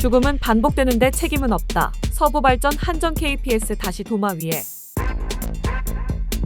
죽음은 반복되는데 책임은 없다. 서부 발전 한전 KPS 다시 도마 위에.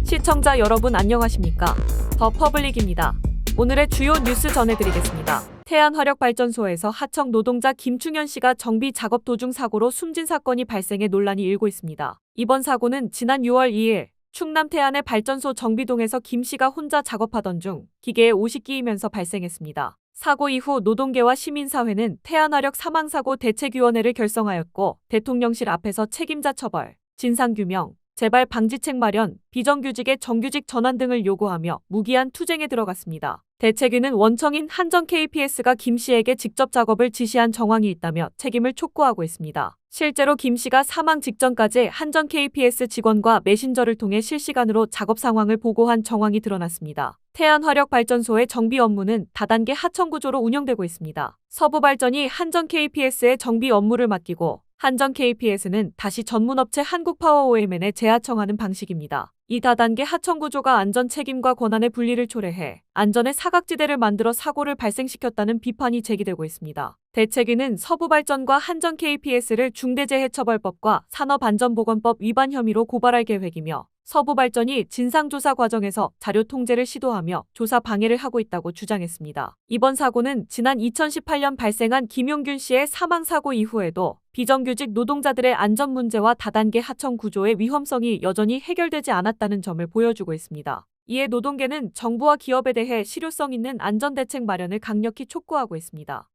시청자 여러분 안녕하십니까? 더 퍼블릭입니다. 오늘의 주요 뉴스 전해드리겠습니다. 태안화력발전소에서 하청 노동자 김충현 씨가 정비 작업 도중 사고로 숨진 사건이 발생해 논란이 일고 있습니다. 이번 사고는 지난 6월 2일 충남 태안의 발전소 정비동에서 김 씨가 혼자 작업하던 중 기계에 옷이 끼이면서 발생했습니다. 사고 이후 노동계와 시민사회는 태안화력 사망사고 대책위원회를 결성하였고 대통령실 앞에서 책임자 처벌, 진상규명, 재발 방지책 마련, 비정규직의 정규직 전환 등을 요구하며 무기한 투쟁에 들어갔습니다. 대책위는 원청인 한전 KPS가 김 씨에게 직접 작업을 지시한 정황이 있다며 책임을 촉구하고 있습니다. 실제로 김 씨가 사망 직전까지 한전 KPS 직원과 메신저를 통해 실시간으로 작업 상황을 보고한 정황이 드러났습니다. 태안화력발전소의 정비 업무는 다단계 하청 구조로 운영되고 있습니다. 서부발전이 한전 KPS의 정비 업무를 맡기고 한전 KPS는 다시 전문업체 한국파워오일맨에 재하청하는 방식입니다. 이 다단계 하청 구조가 안전 책임과 권한의 분리를 초래해 안전의 사각지대를 만들어 사고를 발생시켰다는 비판이 제기되고 있습니다. 대책위는 서부발전과 한전 KPS를 중대재해처벌법과 산업안전보건법 위반 혐의로 고발할 계획이며 서부발전이 진상조사 과정에서 자료 통제를 시도하며 조사 방해를 하고 있다고 주장했습니다. 이번 사고는 지난 2018년 발생한 김용균 씨의 사망사고 이후에도 비정규직 노동자들의 안전 문제와 다단계 하청 구조의 위험성이 여전히 해결되지 않았다는 점을 보여주고 있습니다. 이에 노동계는 정부와 기업에 대해 실효성 있는 안전대책 마련을 강력히 촉구하고 있습니다.